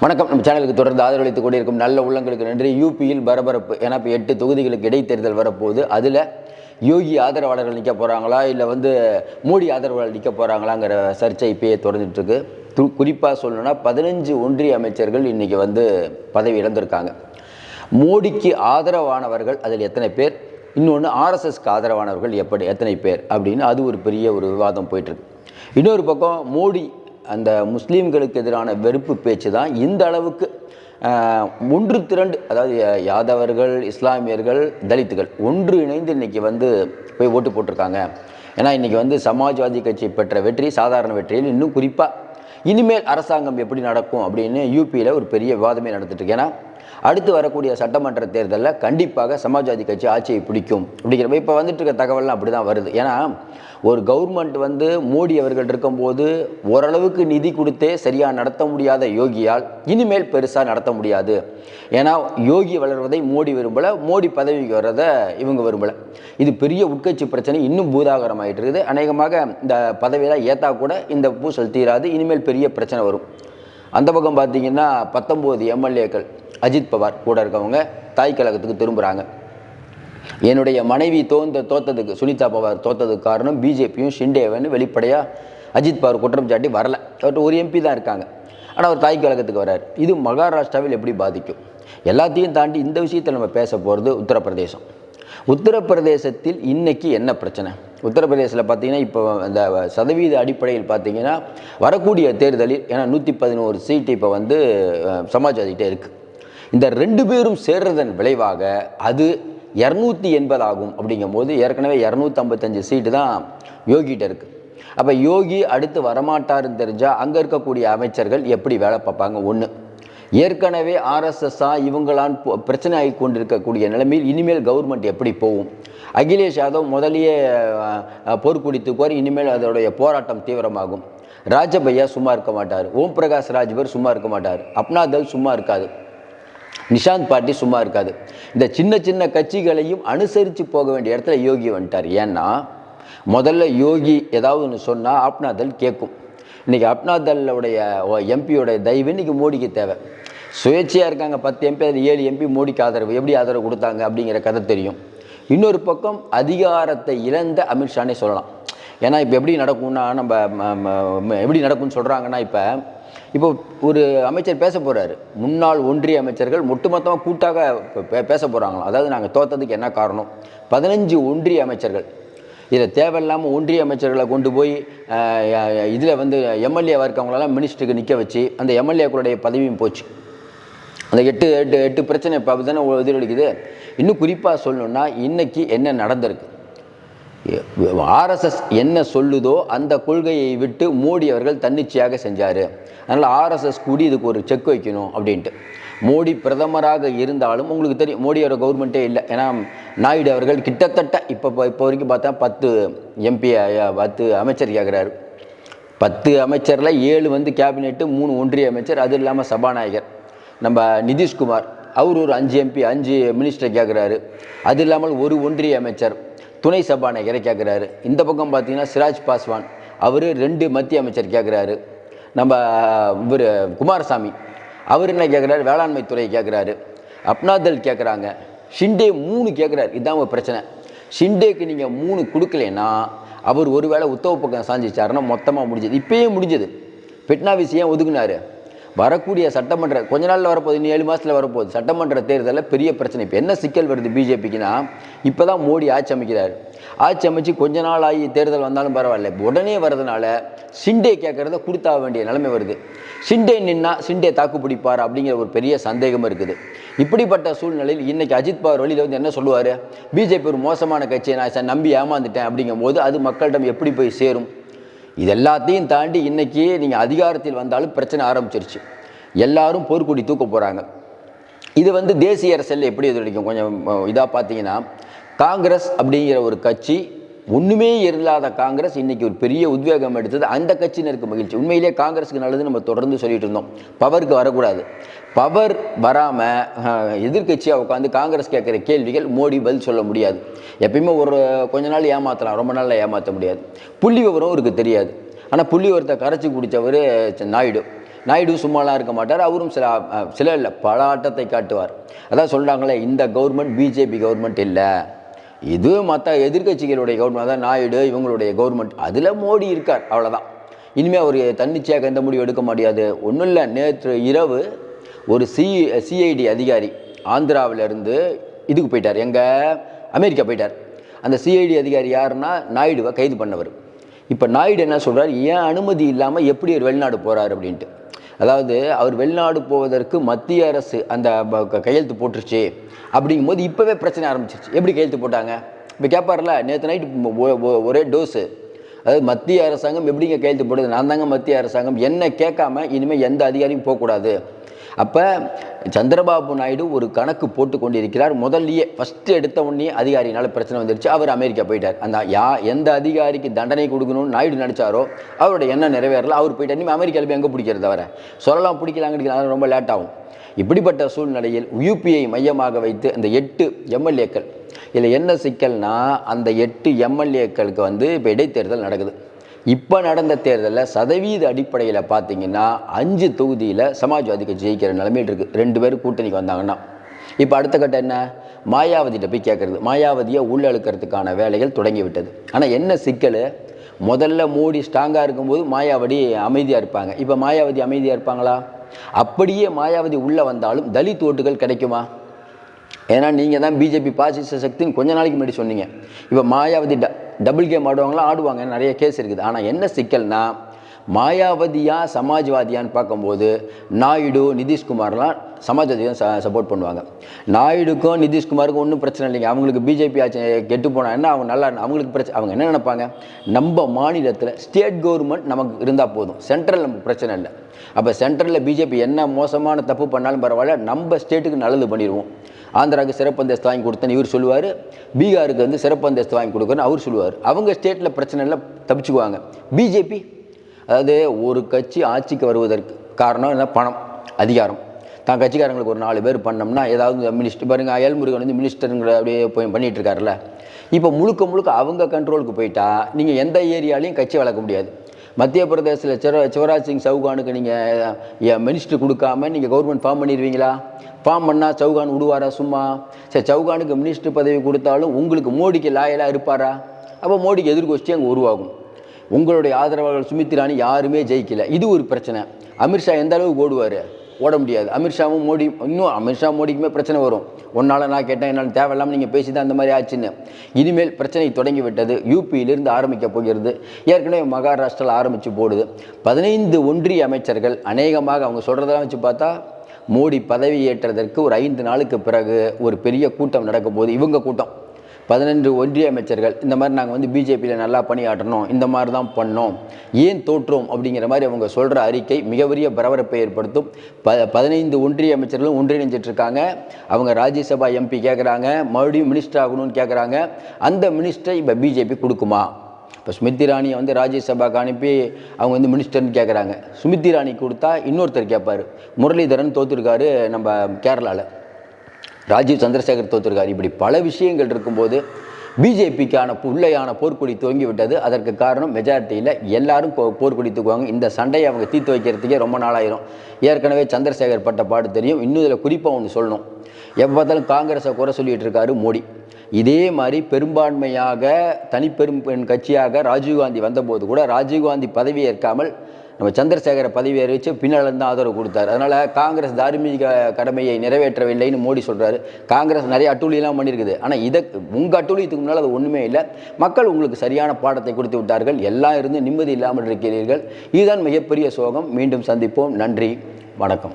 வணக்கம். நம்ம சேனலுக்கு தொடர்ந்து ஆதரவளித்துக் கொண்டிருக்கும் நல்ல உள்ளங்களுக்கு நன்றி. யூபியில் பரபரப்பு ஏன்னா இப்போ எட்டு தொகுதிகளுக்கு இடைத்தேர்தல் வரப்போகுது. அதில் யோகி ஆதரவாளர்கள் நிற்க போகிறாங்களா இல்லை வந்து மோடி ஆதரவாளர்கள் நிற்க போகிறாங்களாங்கிற சர்ச்சை இப்பயே தொடர்ந்துட்டுருக்கு. து குறிப்பாக சொல்லணும்னா பதினஞ்சு ஒன்றிய அமைச்சர்கள் இன்றைக்கி வந்து பதவி இழந்திருக்காங்க. மோடிக்கு ஆதரவானவர்கள் அதில் எத்தனை பேர்? இன்னொன்று ஆர்எஸ்எஸ்க்கு ஆதரவானவர்கள் எப்படி எத்தனை பேர்? அப்படின்னு அது ஒரு பெரிய ஒரு விவாதம் போயிட்டுருக்கு. இன்னொரு பக்கம் மோடி அந்த முஸ்லீம்களுக்கு எதிரான வெறுப்பு பேச்சு தான் இந்த அளவுக்கு ஒன்று திரண்டு அதாவது யாதவர்கள் இஸ்லாமியர்கள் தலித்துகள் ஒன்று இணைந்து இன்னைக்கு வந்து போய் ஓட்டு போட்டிருக்காங்க. ஏன்னா இன்றைக்கி வந்து சமாஜ்வாதி கட்சி பெற்ற வெற்றி சாதாரண வெற்றியில் இன்னும் குறிப்பாக இனிமேல் அரசாங்கம் எப்படி நடக்கும் அப்படின்னு யூபியில் ஒரு பெரிய விவாதமே நடந்துட்டுருக்கு ஏன்னா அடுத்து வரக்கூடிய சட்டமன்ற தேர்தலில் கண்டிப்பாக சமாஜ்வாதி கட்சி ஆட்சியை பிடிக்கும் அப்படிங்கிறப்ப இப்போ வந்துட்டு இருக்க தகவல்லாம் அப்படி தான் வருது. ஏன்னா ஒரு கவர்மெண்ட் வந்து மோடி அவர்கள் இருக்கும்போது ஓரளவுக்கு நிதி கொடுத்தே சரியாக நடத்த முடியாத யோகியால் இனிமேல் பெருசாக நடத்த முடியாது. ஏன்னா யோகி வளர்வதை மோடி விரும்பலை மோடி பதவிக்கு வர்றதை இவங்க விரும்பலை. இது பெரிய உட்கட்சி பிரச்சனை இன்னும் பூதாகரமாயிட்டு இருக்குது. அநேகமாக இந்த பதவியெல்லாம் ஏற்றா கூட இந்த பூசல் தீராது இனிமேல் பெரிய பிரச்சனை வரும். அந்த பக்கம் பார்த்தீங்கன்னா பத்தொம்போது எம்எல்ஏக்கள் அஜித் பவார் கூட இருக்கவங்க தாய் கழகத்துக்கு திரும்புகிறாங்க என்னுடைய மனைவி தோந்த தோத்ததுக்கு சுனிதா பவார் தோத்ததுக்கு காரணம் பிஜேபியும் ஷிண்டேவன் வெளிப்படையாக அஜித் பவார் குற்றம் சாட்டி வரல. அவர்கிட்ட ஒரு எம்பி தான் இருக்காங்க. ஆனால் அவர் தாய் கழகத்துக்கு வரார். இது மகாராஷ்டிராவில் எப்படி பாதிக்கும்? எல்லாத்தையும் தாண்டி இந்த விஷயத்தில் நம்ம பேச போகிறது உத்தரப்பிரதேசம். உத்தரப்பிரதேசத்தில் இன்றைக்கி என்ன பிரச்சனை? உத்தரப்பிரதேசில் பார்த்தீங்கன்னா இப்போ அந்த சதவீத அடிப்படையில் பார்த்தீங்கன்னா வரக்கூடிய தேர்தலில் ஏன்னா நூற்றி பதினோரு சீட்டு இப்போ வந்து சமாஜ்வாதிகிட்டே இருக்குது இந்த ரெண்டு பேரும் சேர்றதன் விளைவாக அது இரநூத்தி எண்பது ஆகும் அப்படிங்கும்போது ஏற்கனவே இரநூத்தம்பத்தஞ்சு சீட்டு தான் யோகிகிட்ட இருக்குது அப்போ யோகி அடுத்து வரமாட்டாருன்னு தெரிஞ்சால் அங்கே இருக்கக்கூடிய அமைச்சர்கள் எப்படி வேலை பார்ப்பாங்க? ஒன்று ஏற்கனவே ஆர்எஸ்எஸ்ஸாக இவங்களான் பிரச்சனை ஆகி கொண்டிருக்கக்கூடிய நிலைமையில் இனிமேல் கவர்மெண்ட் எப்படி போகும்? அகிலேஷ் யாதவ் முதலியே அஹ், கோரி இனிமேல் அதோடைய போராட்டம் தீவிரமாகும். ராஜபையா சும்மா இருக்க மாட்டார். ஓம் பிரகாஷ் ராஜ்பர் சும்மா இருக்க மாட்டார். அப்னாதல் சும்மா இருக்காது. நிஷாந்த் பாட்டி சும்மா இருக்காது. இந்த சின்ன சின்ன கட்சிகளையும் அனுசரித்து போக வேண்டிய இடத்துல யோகி வந்துட்டார். ஏன்னா முதல்ல யோகி ஏதாவது ஒன்று சொன்னால் ஆப்னாதல் கேட்கும் இன்றைக்கி அப்னாதல்லுடைய எம்பியோட தயவு இன்னைக்கு மோடிக்கு தேவை. சுயேட்சையாக இருக்காங்க. பத்து எம்பி அதில் ஏழு எம்பி மோடிக்கு ஆதரவு. எப்படி ஆதரவு கொடுத்தாங்க அப்படிங்கிற கதை தெரியும். இன்னொரு பக்கம் அதிகாரத்தை இழந்த அமித்ஷானே சொல்லலாம். ஏன்னா இப்போ எப்படி நடக்கும்னா நம்ம ம- ம- ம- எப்படி நடக்கும்னு சொல்கிறாங்கன்னா இப்போ இப்போ ஒரு அமைச்சர் பேச போகிறாரு முன்னாள் ஒன்றிய அமைச்சர்கள் ஒட்டுமொத்தமாக கூட்டாக பேச போகிறாங்களாம் அதாவது நாங்கள் தோத்ததுக்கு என்ன காரணம்? பதினஞ்சு ஒன்றிய அமைச்சர்கள். இதில் தேவையில்லாமல் ஒன்றிய அமைச்சர்களை கொண்டு போய் இதில் வந்து எம்எல்ஏவாக இருக்கவங்களெல்லாம் மினிஸ்டருக்கு நிற்க வச்சு அந்த எம்எல்ஏக்களுடைய பதவியும் போச்சு. அந்த எட்டு எட்டு எட்டு பிரச்சனை இப்போ அப்படி தானே எதிரொலிக்குது இன்னும் குறிப்பாக சொல்லணும்னா இன்னைக்கு என்ன நடந்திருக்கு? ஆர்எஸ்எஸ் என்ன சொல்லுதோ அந்த கொள்கையை விட்டு மோடி அவர்கள் தன்னிச்சையாக செஞ்சார். அதனால் ஆர்எஸ்எஸ் கூடி இதுக்கு ஒரு செக் வைக்கணும் அப்படின்ட்டு. மோடி பிரதமராக இருந்தாலும் உங்களுக்கு தெரியும் மோடியோட கவர்மெண்ட்டே இல்லை. ஏன்னா நாயுடு அவர்கள் கிட்டத்தட்ட இப்போ இப்போ வரைக்கும் பார்த்தா பத்து எம்பி பத்து அமைச்சர் கேட்குறாரு பத்து அமைச்சரில் ஏழு வந்து கேபினெட்டு மூணு ஒன்றிய அமைச்சர் அது இல்லாமல் சபாநாயகர். நம்ம நிதிஷ்குமார் அவர் ஒரு அஞ்சு எம்பி அஞ்சு மினிஸ்டர் கேட்குறாரு அது இல்லாமல் ஒரு ஒன்றிய அமைச்சர் துணை சபாநாயகரை கேட்குறாரு இந்த பக்கம் பார்த்தீங்கன்னா சிராஜ் பாஸ்வான் அவர் ரெண்டு மத்திய அமைச்சர் கேட்குறாரு நம்ம இவர் குமாரசாமி அவர் என்ன கேட்குறாரு வேளாண்மை துறை கேட்குறாரு அப்னாதல் கேட்குறாங்க ஷிண்டே மூணு கேட்குறாரு இதுதான் ஒரு பிரச்சனை. ஷிண்டேக்கு நீங்கள் மூணு கொடுக்கலன்னா அவர் ஒருவேளை உத்தவ பக்கம் சாஞ்சிச்சாருன்னா மொத்தமாக முடிஞ்சது. இப்போயே முடிஞ்சது. பெட்னாவிஸ் ஏன் ஒதுக்குனாரு? வரக்கூடிய சட்டமன்ற கொஞ்ச நாளில் வரப்போகுது இன்னும் ஏழு மாதத்தில் வரப்போகுது. சட்டமன்ற தேர்தலில் பெரிய பிரச்சனை. இப்போ என்ன சிக்கல் வருது பிஜேபிக்குன்னா இப்போ தான் மோடி ஆட்சி அமைக்கிறார். ஆட்சி அமைச்சு கொஞ்ச நாள் ஆகி தேர்தல் வந்தாலும் பரவாயில்ல. இப்போ உடனே வரதுனால சிண்டே கேட்குறத கொடுத்தாக வேண்டிய நிலைமை வருது. சிண்டே நின்னா சிண்டே தாக்கு பிடிப்பார் அப்படிங்கிற ஒரு பெரிய சந்தேகம் இருக்குது. இப்படிப்பட்ட சூழ்நிலையில் இன்னைக்கு அஜித் பவர் வழியில் வந்து என்ன சொல்லுவார்? பிஜேபி ஒரு மோசமான கட்சியை நான் நம்பி ஏமாந்துட்டேன் அப்படிங்கும்போது அது மக்களிடம் எப்படி போய் சேரும்? இது எல்லாத்தையும் தாண்டி இன்றைக்கி நீங்கள் அதிகாரத்தில் வந்தாலும் பிரச்சனை ஆரம்பிச்சிருச்சு. எல்லாரும் போர்க்குடி தூக்க போகிறாங்க இது வந்து தேசிய அரசியலில் எப்படி எதிரொலிக்கும்? கொஞ்சம் இதாக பார்த்தீங்கன்னா காங்கிரஸ் அப்படிங்கிற ஒரு கட்சி ஒன்றுமே இல்லாத காங்கிரஸ் இன்னைக்கு ஒரு பெரிய உத்வேகம் எடுத்தது அந்த கட்சியினருக்கு மகிழ்ச்சி. உண்மையிலேயே காங்கிரஸுக்கு நல்லது நம்ம தொடர்ந்து சொல்லிட்டு இருந்தோம். பவருக்கு வரக்கூடாது. பவர் வராமல் எதிர்க்கட்சியாக உட்காந்து காங்கிரஸ் கேட்குற கேள்விகள் மோடி பதில் சொல்ல முடியாது. எப்பயுமே ஒரு கொஞ்ச நாள் ஏமாற்றலாம் ரொம்ப நாளில் ஏமாற்ற முடியாது. புள்ளி விவரம் அவருக்கு தெரியாது. ஆனால் புள்ளி விவரத்தை கரைச்சி குடித்தவர் நாயுடு. நாயுடு சும்மாலாம் இருக்க மாட்டார் அவரும் சில சில இல்லை பல ஆட்டத்தை காட்டுவார். அதான் சொல்கிறாங்களே இந்த கவர்மெண்ட் பிஜேபி கவர்மெண்ட் இல்லை. இது மற்ற எதிர்க்கட்சிகளுடைய கவர்மெண்ட் அதான் நாயுடு இவங்களுடைய கவர்மெண்ட் அதில் மோடி இருக்கார் அவ்வளோதான் இனிமேல் அவர் தன்னிச்சையாக எந்த முடிவு எடுக்க முடியாது ஒன்றும் இல்லை நேற்று இரவு ஒரு சி சிஐடி அதிகாரி ஆந்திராவிலேருந்து இதுக்கு போயிட்டார். எங்கே? அமெரிக்கா போயிட்டார். அந்த சிஐடி அதிகாரி யாருன்னா நாயுடுவை கைது பண்ணவர். இப்போ நாயுடு என்ன சொல்கிறார் ஏன் அனுமதி இல்லாமல் எப்படி ஒரு வெளிநாடு போகிறார் அப்படின்ட்டு. அதாவது அவர் வெளிநாடு போவதற்கு மத்திய அரசு அந்த க- கையெழுத்து போட்டுருச்சு அப்படிங்கும்போது இப்போவே பிரச்சனை ஆரம்பிச்சிருச்சு. எப்படி கையெழுத்து போட்டாங்க? இப்போ கேட்பார்ல நேற்று நைட்டு ஒரே டோஸு அதாவது மத்திய அரசாங்கம் எப்படிங்க கையெழுத்து போடுது? நான் தாங்க மத்திய அரசாங்கம். என்ன கேட்காம இனிமேல் எந்த அதிகாரியும் போகக்கூடாது. அப்போ சந்திரபாபு நாயுடு ஒரு கணக்கு போட்டு கொண்டிருக்கிறார். முதல்லையே ஃபஸ்ட்டு எடுத்த உடனே அதிகாரினால பிரச்சனை வந்துருச்சு. அவர் அமெரிக்கா போயிட்டார். அந்த யா எந்த அதிகாரிக்கு தண்டனை கொடுக்கணும்னு நாயுடு நினச்சாரோ அவரோட எண்ணம் நிறைவேறல. அவர் போயிட்டார். இனிமேல் அமெரிக்காவில் போய் எங்கே பிடிக்கிறது அவரை? சொல்லலாம் பிடிக்கலாங்க ரொம்ப லேட் ஆகும். இப்படிப்பட்ட சூழ்நிலையில் யூபிஐ மையமாக வைத்து அந்த எட்டு எம்எல்ஏக்கள் இதில் என்ன சிக்கல்னா அந்த எட்டு எம்எல்ஏக்களுக்கு வந்து இப்போ இடைத்தேர்தல் நடக்குது. இப்போ நடந்த தேர்தலில் சதவீத அடிப்படையில் பார்த்தீங்கன்னா அஞ்சு தொகுதியில் சமாஜ்வாதிக்கு ஜெயிக்கிற நிலைமையில் இருக்குது ரெண்டு பேரும் கூட்டணிக்கு வந்தாங்கன்னா. இப்போ அடுத்த கட்டம் என்ன? மாயாவதிகிட்ட போய் கேட்குறது மாயாவதியை உள்ளழுக்கிறதுக்கான வேலைகள் தொடங்கி விட்டது ஆனால் என்ன சிக்கல்? முதல்ல மோடி ஸ்ட்ராங்காக இருக்கும்போது மாயாவதி அமைதியாக இருப்பாங்க. இப்போ மாயாவதி அமைதியாக இருப்பாங்களா? அப்படியே மாயாவதி உள்ளே வந்தாலும் தலித் ஓட்டுகள் கிடைக்குமா? ஏன்னா நீங்கள் தான் பிஜேபி பாசிச சக்தின்னு கொஞ்ச நாளைக்கு முன்னாடி சொன்னீங்க. இப்போ மாயாவதி ட டபுள் கேம் ஆடுவாங்களா? ஆடுவாங்க. நிறைய கேஸ் இருக்குது. ஆனால் என்ன சிக்கல்னா மாயாவதியா சமாஜ்வாதியான்னு பார்க்கும்போது நாயுடு நிதிஷ்குமார்லாம் சமாஜ்வாதி சப்போர்ட் பண்ணுவாங்க. நாயுடுக்கும் நிதிஷ்குமாருக்கும் ஒன்றும் பிரச்சனை இல்லைங்க. அவங்களுக்கு பிஜேபி ஆச்சு கெட்டு போனால் என்ன அவங்க நல்லா அவங்களுக்கு பிரச்சனை அவங்க என்ன நினைப்பாங்க? நம்ம மாநிலத்தில் ஸ்டேட் கவர்மெண்ட் நமக்கு இருந்தால் போதும். சென்ட்ரல் நமக்கு பிரச்சனை இல்லை. அப்போ சென்ட்ரலில் பிஜேபி என்ன மோசமான தப்பு பண்ணாலும் பரவாயில்ல நம்ம ஸ்டேட்டுக்கு நல்லது பண்ணிடுவோம். ஆந்திராவுக்கு சிறப்பு அந்தஸ்து வாங்கி கொடுத்தேன்னு இவர் சொல்லுவார். பீகாருக்கு வந்து சிறப்பு அந்தஸ்து வாங்கி கொடுக்குறேன்னு அவர் சொல்லுவார். அவங்க ஸ்டேட்டில் பிரச்சனை தப்பிச்சுக்குவாங்க. பிஜேபி அதாவது ஒரு கட்சி ஆட்சிக்கு வருவதற்கு காரணம் என்ன? பணம் அதிகாரம். தான் கட்சிக்காரங்களுக்கு ஒரு நாலு பேர் பண்ணோம்னா ஏதாவது மினிஸ்டர் பாருங்க அயல்முருகன் வந்து மினிஸ்டருங்கிற அப்படியே போய் பண்ணிகிட்டு இருக்காருல்ல. இப்போ முழுக்க முழுக்க அவங்க கண்ட்ரோலுக்கு போயிட்டா நீங்கள் எந்த ஏரியாலையும் கட்சி வளர்க்க முடியாது. மத்திய பிரதேசத்தில் சிவ சிவராஜ் சிங் சவுகானுக்கு நீங்கள் மினிஸ்டர் கொடுக்காம நீங்கள் கவர்மெண்ட் ஃபார்ம் பண்ணிடுவீங்களா? ஃபார்ம் பண்ணால் சவுகான் விடுவாரா சும்மா? சரி சவுகானுக்கு மினிஸ்டர் பதவி கொடுத்தாலும் உங்களுக்கு மோடிக்கு லாயலாக இருப்பாரா? அப்போ மோடிக்கு எதிர்கோஷ்டி அங்கே உருவாகும். உங்களுடைய ஆதரவாளர்கள் சுமித்ராணி யாருமே ஜெயிக்கல. இது ஒரு பிரச்சனை. அமித்ஷா எந்த அளவுக்கு ஓடுவார்? ஓட முடியாது. அமித்ஷாவும் மோடி இன்னும் அமித்ஷா மோடிக்குமே பிரச்சனை வரும். ஒன்றால் நான் கேட்டேன் என்னால் தேவையில்லாமல் நீங்கள் பேசி தான் அந்த மாதிரி ஆச்சுன்னு. இனிமேல் பிரச்சனை தொடங்கி விட்டது யூபியிலிருந்து ஆரம்பிக்க போகிறது. ஏற்கனவே மகாராஷ்டிராவில் ஆரம்பித்து போடுது. பதினைந்து ஒன்றிய அமைச்சர்கள் அநேகமாக அவங்க சொல்கிறதெல்லாம் வச்சு பார்த்தா மோடி பதவி ஏற்றதற்கு ஒரு ஐந்து நாளுக்கு பிறகு ஒரு பெரிய கூட்டம் நடக்கும் போது இவங்க கூட்டம். பதினெண்டு ஒன்றிய அமைச்சர்கள் இந்த மாதிரி நாங்கள் வந்து பிஜேபியில் நல்லா பணியாற்றணும் இந்த மாதிரி தான் பண்ணோம் ஏன் தோற்றோம் அப்படிங்கிற மாதிரி அவங்க சொல்கிற அறிக்கை மிகப்பெரிய பரபரப்பை ஏற்படுத்தும். ப பதினைந்து ஒன்றிய அமைச்சர்களும் ஒன்றிணைஞ்சிட்டு இருக்காங்க அவங்க ராஜ்யசபா எம்பி கேட்குறாங்க மறுபடியும் மினிஸ்டர் ஆகணும்னு கேட்குறாங்க அந்த மினிஸ்டரை இப்போ பிஜேபி கொடுக்குமா? இப்போ ஸ்மிருதி ராணியை வந்து ராஜ்யசபாவுக்கு அனுப்பி அவங்க வந்து மினிஸ்டர்னு கேட்குறாங்க ஸ்மிருதி ராணி கொடுத்தா இன்னொருத்தர் கேட்பார் முரளிதரன் தோத்துருக்காரு நம்ம கேரளாவில் ராஜீவ் சந்திரசேகர் தோத்திருக்கார் இப்படி பல விஷயங்கள் இருக்கும்போது பிஜேபிக்கான உள்ளையான போர்க்கொடி துவங்கி விட்டது அதற்கு காரணம் மெஜாரிட்டியில் எல்லாரும் போர்க்குடி போர்க்கொடி தூக்குவாங்க. இந்த சண்டையை அவங்க தீர்த்து வைக்கிறதுக்கே ரொம்ப நாளாயிரும். ஏற்கனவே சந்திரசேகர் பட்ட பாடு தெரியும். இன்னும் இதில் குறிப்பாக ஒன்று சொல்லணும். எப்போ பார்த்தாலும் காங்கிரஸை குறை சொல்லிட்டு இருக்காரு மோடி. இதே மாதிரி பெரும்பான்மையாக தனிப்பெரும் பெண் கட்சியாக ராஜீவ்காந்தி வந்தபோது கூட ராஜீவ்காந்தி பதவி ஏற்காமல் நம்ம சந்திரசேகரை பதவி அறிவித்து பின்னால் தான் ஆதரவு கொடுத்தாரு. அதனால் காங்கிரஸ் தார்மீக கடமையை நிறைவேற்றவில்லைன்னு மோடி சொல்கிறாரு காங்கிரஸ் நிறைய அட்டூழியெல்லாம் பண்ணியிருக்குது. ஆனால் இதை உங்கள் அட்டூழியத்துக்கு முன்னால் அது ஒன்றுமே இல்லை. மக்கள் உங்களுக்கு சரியான பாடத்தை கொடுத்து விட்டார்கள். எல்லாம் இருந்து நிம்மதி இல்லாமல் இருக்கிறீர்கள். இதுதான் மிகப்பெரிய சோகம். மீண்டும் சந்திப்போம். நன்றி. வணக்கம்.